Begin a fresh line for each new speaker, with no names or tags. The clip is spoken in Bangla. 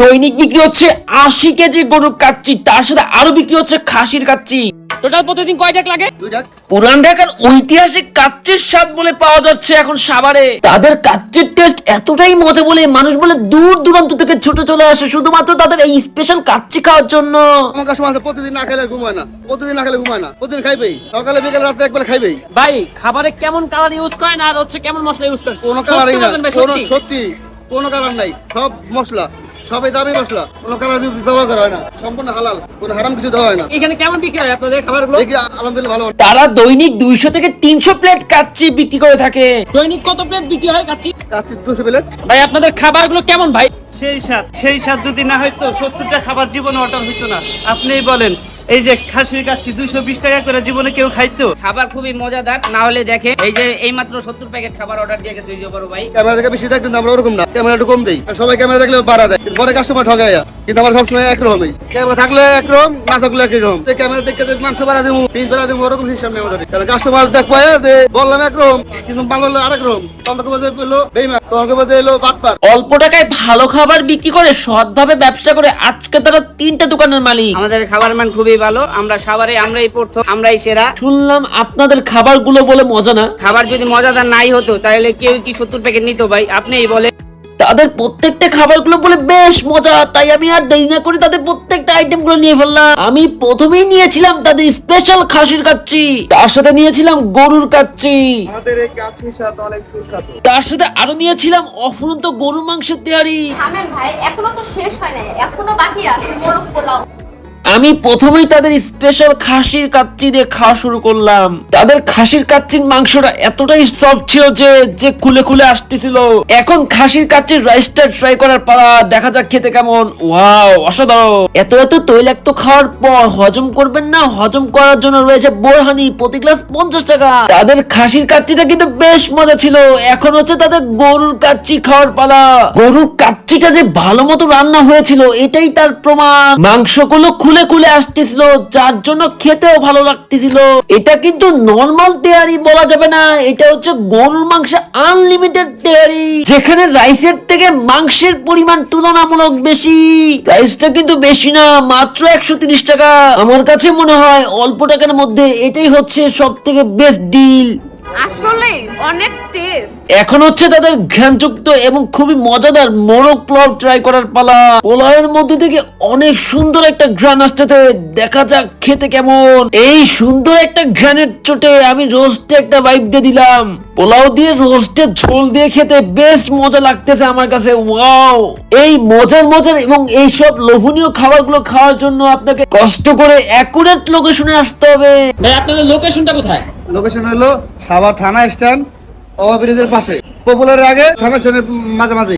দৈনিক বিক্রি হচ্ছে আশি কেজি গরুর কাচ্চি তার সাথে আরও বিক্রি হচ্ছে খাসির কাচ্চি।
টোটাল প্রতিদিন কয় টাকা লাগে?
পুরান ঢাকার ঐতিহাসিক কাচ্চির স্বাদ বলে পাওয়া যাচ্ছে এখন সাভারে। তাদের কাচ্চির টেস্ট এতটাই মজা বলে মানুষ বলে দূর দূরান্ত থেকে ছুটে চলে আসে শুধুমাত্র তাদের এই স্পেশাল কাচ্চি খাওয়ার জন্য।
আমার কাছে মানুষ প্রতিদিন না খেলে ঘুমায় না। প্রতিদিন না খেলে ঘুমায় না। প্রতিদিন খাইবেই সকালে বিকেলে রাতে একবার খাইবেই
ভাই খাবারে কেমন কালার ইউজ করেন আর হচ্ছে কেমন মশলা ইউজ করেন?
কোনো
সত্যি
কালারই না।
বলবেন ভাই,
কোনো
সত্যি?
কোনো কালার নাই সব মশলা সবই দামি মশলা কোনো কালার ব্যবহার করা হয় না সম্পূর্ণ হালাল কোনো হারাম কিছু দেওয়া হয় না।
এখানে কেমন বিক্রি হয় আপনাদের খাবারগুলো?
দেখি আলহামদুলিল্লাহ ভালো।
তারা দৈনিক দুইশো থেকে তিনশো প্লেট কাচ্চি বিক্রি করে থাকে।
দৈনিক কত প্লেট বিক্রি হয় কাচ্চি?
কাচ্চি দুশো প্লেট।
ভাই আপনাদের খাবারগুলো কেমন ভাই?
সেই স্বাদ সেই স্বাদ যদি না হইতো সত্তরটা খাবার জীবনে অর্ডার হইতো না। আপনিই বলেন এই যে খাসির কাচ্ছি দুইশো বিশ টাকা করে জীবনে কেউ খাইতো?
খাবার খুবই মজাদার। না হলে দেখে এই যে এই মাত্র সত্তর প্যাকেট খাবার অর্ডার দিয়ে গেছে ওই যে বড় ভাই।
ক্যামেরা দেখে বেশি থাকতো কিন্তু আমরা ওরকম না। ক্যামেরা একটু কম দিই। সবাই ক্যামেরা দেখলে বাড়া দেয়। পরে কাস্টমার ঠগায় কিন্তু আমার সবসময় একরকমই ক্যামেরা থাকলে একরকম না থাকলে একই রকম। যে ক্যামেরা দেখে যে মাংস বাড়া দেবো পিস বাড়া দেবো ওরকম সিস্টেম নেই আমাদের। কারণ কাস্টমার দেখ পায় যে বললাম একরকম কিন্তু মাল হলো আরেক রকম। তোমাকে এলো বেইমা তোমাকে এলো বাটপার।
অল্প টাকায় ভালো খাবার বিক্রি করে সৎভাবে ব্যবসা করে আজকে তারা তিনটা দোকানের মালিক।
আমাদের খাবার মান খুবই ভালো। আমরা সাভারে আমরাই প্রথম আমরাই সেরা।
শুনলাম আপনাদের খাবারগুলো বলে মজা না?
খাবার যদি মজাদার নাই হতো তাহলে কেউ কি সত্তর প্যাকেট নিত ভাই? আপনিই বলে
তাদের প্রত্যেকটা খাবারগুলো বলে বেশ মজা তাই আমি আর দেরি না করে তাদের প্রত্যেকটা আইটেমগুলো নিয়ে ফেললাম। আমি প্রথমেই নিয়েছিলাম তাদের স্পেশাল খাসির কাচ্চি তার সাথে নিয়েছিলাম গরুর কাচ্চি।
আমাদের এই কাচ্চির স্বাদ অনেক সুস্বাদু।
তার সাথে আরও নিয়েছিলাম অফুরন্ত গরুর মাংসের তেয়ারি
থামেন ভাই এখনও তো শেষ হয় নাই এখনও বাকি আছে মোরগ পোলাও।
আমি প্রথমেই তাদের স্পেশাল খাসির কাচ্চি দিয়ে খাওয়া শুরু করলাম। তাদের খাসির কাচ্চির মাংসটা এতটাই সফট ছিল যে যে খুলে খুলে আসতেছিল। এখন খাসির কাচ্চির রাইসটা ট্রাই করার পালা, দেখা যাক খেতে কেমন। ওয়াও অসাধারণ। এত এত তৈলাক্ত খাওয়ার পর হজম করবেন না, হজম করার জন্য রয়েছে বোরহানি প্রতি গ্লাস পঞ্চাশ টাকা। তাদের খাসির কাচ্চিটা কিন্তু বেশ মজা ছিল। এখন হচ্ছে তাদের গরুর কাচ্চি খাওয়ার পালা। গরুর কাচ্চিটা যে ভালো মতো রান্না হয়েছিল, এটাই তার প্রমাণ। মাংসগুলো খুলে খুলে আসতেছিল, যার জন্য খেতেও ভালো লাগতেছিল। এটা কিন্তু নর্মাল তেয়ারি বলা যাবে না, এটা হচ্ছে গরুর মাংস আনলিমিটেড তেয়ারি যেখানে রাইসের থেকে মাংসের পরিমাণ তুলনামূলক বেশি। প্রাইসটা কিন্তু বেশি না, মাত্র একশো টাকা। আমার কাছে মনে হয় অল্প টাকার মধ্যে এটাই হচ্ছে সব থেকে বেস্ট ডিল
আসলে অনেক টেস্ট
এখন হচ্ছে তাদের ঘ্রাণযুক্ত এবং খুবই মজাদার মোরগ পোলাও ট্রাই করার পালা। পোলাওয়ের মধ্যে থেকে অনেক সুন্দর একটা ঘ্রাণ আসতেছে। দেখা যাক খেতে কেমন। এই সুন্দর একটা ঘ্রাণের চোটে আমি রোস্টে একটা বাইপ দিয়ে দিলাম। পোলাও দিয়ে রোস্টের ঝোল দিয়ে খেতে বেশ মজা লাগতেছে আমার কাছে। ওয়াও এই মজার মজার এবং এই সব লোভনীয় খাবারগুলো খাওয়ার জন্য আপনাকে কষ্ট করে অ্যাকুরেট লোকেশনে আসতে হবে।
ভাই আপনাদের লোকেশনটা কোথায়?
লোকেশন হলো সাভার থানা স্ট্যান্ড ওভারব্রিজের পাশে। পপুলারের আগে থানা স্ট্যান্ডের মাঝামাঝি।